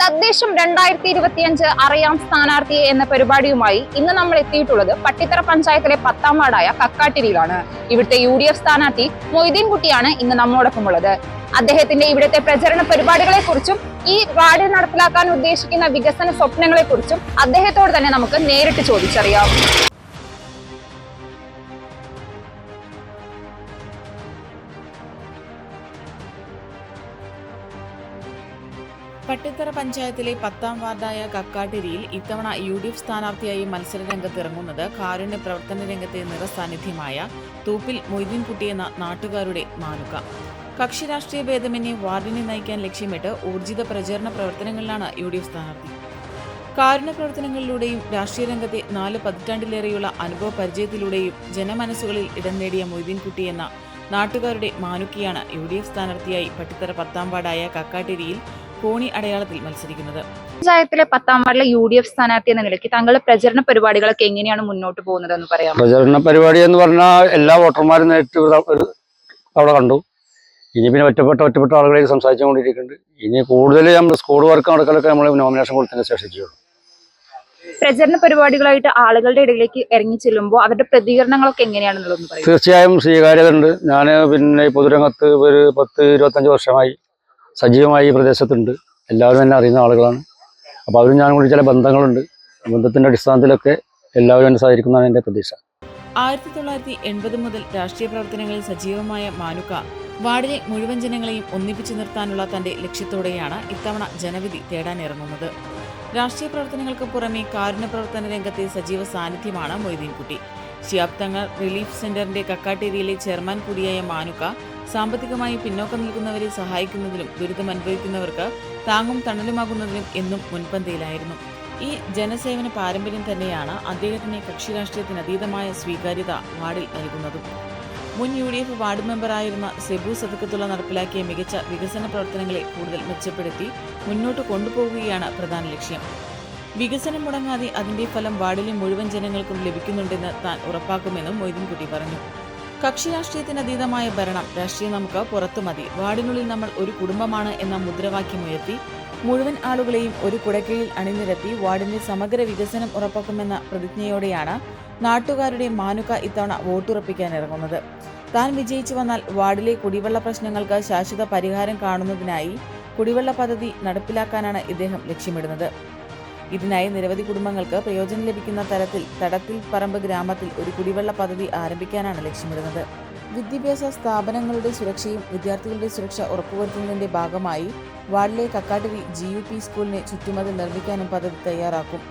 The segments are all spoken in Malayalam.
തദ്ദേശം രണ്ടായിരത്തി ഇരുപത്തിയഞ്ച് അറിയാം സ്ഥാനാർത്ഥിയെ എന്ന പരിപാടിയുമായി ഇന്ന് നമ്മൾ എത്തിയിട്ടുള്ളത് പട്ടിത്തറ പഞ്ചായത്തിലെ പത്താം വാർഡായ കക്കാട്ടിരിയിലാണ്. ഇവിടുത്തെ യു ഡി എഫ് സ്ഥാനാർത്ഥി മൊയ്തീൻ കുട്ടിയാണ് ഇന്ന് നമ്മോടൊപ്പം ഉള്ളത്. അദ്ദേഹത്തിന്റെ ഇവിടുത്തെ പ്രചരണ പരിപാടികളെ കുറിച്ചും ഈ വാർഡിൽ നടപ്പിലാക്കാൻ ഉദ്ദേശിക്കുന്ന വികസന സ്വപ്നങ്ങളെ കുറിച്ചും അദ്ദേഹത്തോട് തന്നെ നമുക്ക് നേരിട്ട് ചോദിച്ചറിയാം. പട്ടിത്തറ പഞ്ചായത്തിലെ പത്താം വാർഡായ കക്കാട്ടിരിയിൽ ഇത്തവണ യു ഡി എഫ് സ്ഥാനാർത്ഥിയായി മത്സര രംഗത്തിറങ്ങുന്നത് കാരുണ്യ പ്രവർത്തന രംഗത്തെ നിറസാന്നിധ്യമായ തൂപ്പിൽ മൊയ്തീൻകുട്ടി എന്ന നാട്ടുകാരുടെ മാനുക. കക്ഷി രാഷ്ട്രീയ ഭേദമന്യേ വാർഡിനെ നയിക്കാൻ ലക്ഷ്യമിട്ട് ഊർജിത പ്രചരണ പ്രവർത്തനങ്ങളിലാണ് യു ഡി എഫ് സ്ഥാനാർത്ഥി. കാരുണ്യ പ്രവർത്തനങ്ങളിലൂടെയും രാഷ്ട്രീയ രംഗത്തെ നാല് പതിറ്റാണ്ടിലേറെയുള്ള അനുഭവ പരിചയത്തിലൂടെയും ജനമനസ്സുകളിൽ ഇടം നേടിയ മൊയ്തീൻകുട്ടി എന്ന നാട്ടുകാരുടെ മാനുക്കിയാണ് യു ഡി എഫ് സ്ഥാനാർത്ഥിയായി പട്ടിത്തറ പത്താം വാർഡായ കക്കാട്ടിരിയിൽ കോണി അടയാളത്തിൽ മത്സരിക്കുന്നത്. പഞ്ചായത്തിലെ പത്താം വാർഡിലെ യു ഡി എഫ് സ്ഥാനാർത്ഥി എന്ന നിലയ്ക്ക് താങ്കളുടെ പ്രചരണ പരിപാടികളൊക്കെ എങ്ങനെയാണ് മുന്നോട്ട് പോകുന്നത് എന്ന് പറയാം പ്രചരണ പരിപാടി എന്ന് പറഞ്ഞാൽ എല്ലാ വോട്ടർമാരും നേരിട്ട് ഒരു കണ്ടു. ഇനി പിന്നെ ഒറ്റപ്പെട്ട ഒറ്റപ്പെട്ട ആളുകളെ സംസാരിച്ചുകൊണ്ടിരിക്കുന്നുണ്ട് ഇനി കൂടുതൽ നമ്മൾ സ്കൂൾ വർക്ക് നടക്കലൊക്കെ നമ്മൾ നോമിനേഷൻ കൊടുത്തതിന് ശേഷിച്ചുള്ളൂ പ്രചരണ പരിപാടികളായിട്ട് ആളുകളുടെ ഇടയിലേക്ക് ഇറങ്ങി ചെല്ലുമ്പോൾ അവരുടെ പ്രതികരണങ്ങളൊക്കെ എങ്ങനെയാണെന്നുള്ളത് തീർച്ചയായും സ്വീകാര്യത ഉണ്ട് ഞാൻ പിന്നെ പൊതുരംഗത്ത് ഒരു പത്ത് ഇരുപത്തഞ്ച് വർഷമായി സജീവമായി ഈ പ്രദേശത്തുണ്ട്. എല്ലാവരും എന്നെ അറിയുന്ന ആളുകളാണ്. അപ്പോൾ അവരും ഞാനും കൂടി ചില ബന്ധങ്ങളുണ്ട്. ബന്ധത്തിന്റെ അടിസ്ഥാനത്തിലൊക്കെ എല്ലാവരും എന്നെ സഹകരിക്കുന്നതാണ് എന്റെ പ്രതീക്ഷ. ആയിരത്തി തൊള്ളായിരത്തി എൺപത് മുതൽ രാഷ്ട്രീയ പ്രവർത്തനങ്ങളിൽ സജീവമായ മാനുക്ക വാർഡിലെ മുഴുവൻ ജനങ്ങളെയും ഒന്നിപ്പിച്ചു നിർത്താനുള്ള തന്റെ ലക്ഷ്യത്തോടെയാണ് ഇത്തവണ ജനവിധി തേടാനിറങ്ങുന്നത്. രാഷ്ട്രീയ പ്രവർത്തനങ്ങൾക്ക് പുറമെ കാരുണ്യ പ്രവർത്തന രംഗത്തെ സജീവ സാന്നിധ്യമാണ് മൊയ്തീൻകുട്ടി. ശിയാബ്തങ്ങൾ റിലീഫ് സെന്ററിന്റെ കക്കാട്ടേരിയിലെ ചെയർമാൻ കൂടിയായ മാനുക്ക സാമ്പത്തികമായി പിന്നോക്കം നിൽക്കുന്നവരെ സഹായിക്കുന്നതിലും ദുരിതം അനുഭവിക്കുന്നവർക്ക് താങ്ങും തണലുമാകുന്നതിലും എന്നും മുൻപന്തിയിലായിരുന്നു. ഈ ജനസേവന പാരമ്പര്യം തന്നെയാണ് അദ്ദേഹത്തിന് കക്ഷി രാഷ്ട്രീയത്തിന് അതീതമായ സ്വീകാര്യത വാർഡിൽ നൽകുന്നതും. മുൻ യു ഡി എഫ് വാർഡ് മെമ്പറായിരുന്ന സെബു സദക്കത്തുള്ള നടപ്പിലാക്കിയ മികച്ച വികസന പ്രവർത്തനങ്ങളെ കൂടുതൽ മെച്ചപ്പെടുത്തി മുന്നോട്ട് കൊണ്ടുപോകുകയാണ് പ്രധാന ലക്ഷ്യം. വികസനം മുടങ്ങാതെ അതിന്റെ ഫലം വാർഡിലെ മുഴുവൻ ജനങ്ങൾക്കും ലഭിക്കുന്നുണ്ടെന്ന് താൻ ഉറപ്പാക്കുമെന്നും മൊയ്തീൻകുട്ടി പറഞ്ഞു. കക്ഷി രാഷ്ട്രീയത്തിന് അതീതമായ ഭരണം രാഷ്ട്രീയം നമുക്ക് പുറത്തു മതി. വാർഡിനുള്ളിൽ നമ്മൾ ഒരു കുടുംബമാണ് എന്ന മുദ്രാവാക്യമുയർത്തി മുഴുവൻ ആളുകളെയും ഒരു കുടക്കീഴിൽ അണിനിരത്തി വാർഡിന്റെ സമഗ്ര വികസനം ഉറപ്പാക്കുമെന്ന പ്രതിജ്ഞയോടെയാണ് നാട്ടുകാരുടെ മാനുക ഇത്തവണ വോട്ടുറപ്പിക്കാൻ ഇറങ്ങുന്നത്. താൻ വിജയിച്ചു വന്നാൽ വാർഡിലെ കുടിവെള്ള പ്രശ്നങ്ങൾക്ക് ശാശ്വത പരിഹാരം കാണുന്നതിനായി കുടിവെള്ള പദ്ധതി നടപ്പിലാക്കാനാണ് ഇദ്ദേഹം ലക്ഷ്യമിടുന്നത്. ഇതിനായി നിരവധി കുടുംബങ്ങൾക്ക് പ്രയോജനം ലഭിക്കുന്ന തരത്തിൽ തടത്തിൽ പറമ്പ് ഗ്രാമത്തിൽ ഒരു കുടിവെള്ള പദ്ധതി ആരംഭിക്കാനാണ് ലക്ഷ്യമിടുന്നത്. വിദ്യാഭ്യാസ സ്ഥാപനങ്ങളുടെ സുരക്ഷയും വിദ്യാർത്ഥികളുടെ സുരക്ഷ ഉറപ്പുവരുത്തുന്നതിന്റെ ഭാഗമായി വാർഡിലെ കക്കാട്ടിരി ജി യു പി സ്കൂളിന് ചുറ്റുമതിൽ നിർമ്മിക്കാനും പദ്ധതി തയ്യാറാക്കും.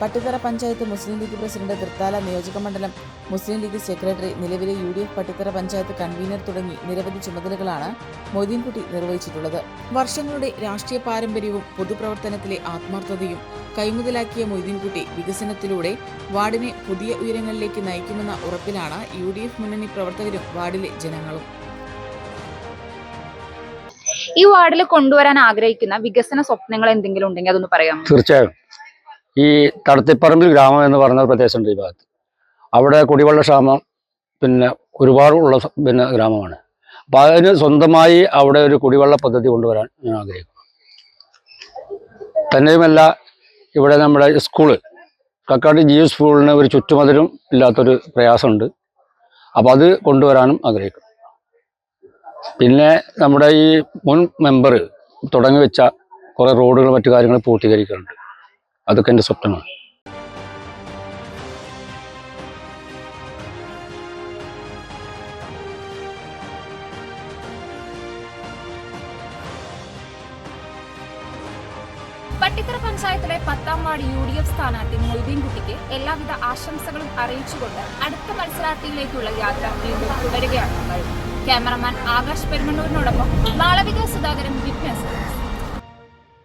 Pattithara panchayat Muslim League president Thrithala നിയോജക മണ്ഡലം മുസ്ലിം ലീഗ് സെക്രട്ടറി നിലവിലെ U D F Pattithara panchayat convener തുടങ്ങി നിരവധി ചുമതലകളാണ് മൊയ്തീൻകുട്ടി നിർവഹിച്ചിട്ടുള്ളത്. വർഷങ്ങളുടെ രാഷ്ട്രീയ പാരമ്പര്യവും പൊതുപ്രവർത്തനത്തിലെ ആത്മാർത്ഥതയും കൈമുതലാക്കിയ മൊയ്തീൻകുട്ടി വികസനത്തിലൂടെ വാർഡിനെ പുതിയ ഉയരങ്ങളിലേക്ക് നയിക്കുമെന്ന ഉറപ്പിലാണ് യു ഡി എഫ് മുന്നണി പ്രവർത്തകരും വാർഡിലെ ജനങ്ങളും. ഈ വാർഡിൽ കൊണ്ടുവരാൻ ആഗ്രഹിക്കുന്ന വികസന സ്വപ്നങ്ങൾ എന്തെങ്കിലും ഉണ്ടെങ്കിൽ അതൊന്ന് പറയാം തീർച്ചയായും. ഈ തടത്തിപ്പറമ്പിൽ ഗ്രാമം എന്ന് പറയുന്ന പ്രദേശമുണ്ട് ഈ ഭാഗത്ത്. അവിടെ കുടിവെള്ള ക്ഷാമം പിന്നെ ഒരുപാട് ഉള്ള പിന്നെ ഗ്രാമമാണ്. അപ്പോൾ അതിന് സ്വന്തമായി അവിടെ ഒരു കുടിവെള്ള പദ്ധതി കൊണ്ടുവരാൻ ഞാൻ ആഗ്രഹിക്കുന്നു. തന്നെയുമല്ല ഇവിടെ നമ്മുടെ സ്കൂൾ കക്കാട് ജി സ്കൂളിന് ഒരു ചുറ്റുമതിലും ഇല്ലാത്തൊരു പ്രയാസമുണ്ട്. അപ്പോൾ അത് കൊണ്ടുവരാനും ആഗ്രഹിക്കുന്നു. പിന്നെ നമ്മുടെ ഈ മുൻ മെമ്പർ തുടങ്ങി വെച്ച കുറേ റോഡുകൾ മറ്റു കാര്യങ്ങൾ പൂർത്തീകരിക്കുന്നുണ്ട് അതൊക്കെ എന്റെ സ്വപ്നമാണ്. പട്ടിത്തറ പഞ്ചായത്തിലെ പത്താം വാർഡ് യു ഡി എഫ് സ്ഥാനാർത്ഥി മൊയ്തീൻ കുട്ടിക്ക് എല്ലാവിധ ആശംസകളും അറിയിച്ചുകൊണ്ട് അടുത്ത മത്സരാർത്ഥിയിലേക്കുള്ള യാത്ര വീണ്ടും തുടരുകയാണ് ക്യാമറമാൻ ആകാശ് പെരുമണ്ണൂരിനോടൊപ്പം മാളവിക സുധാകരൻ വിറ്റ്നസ്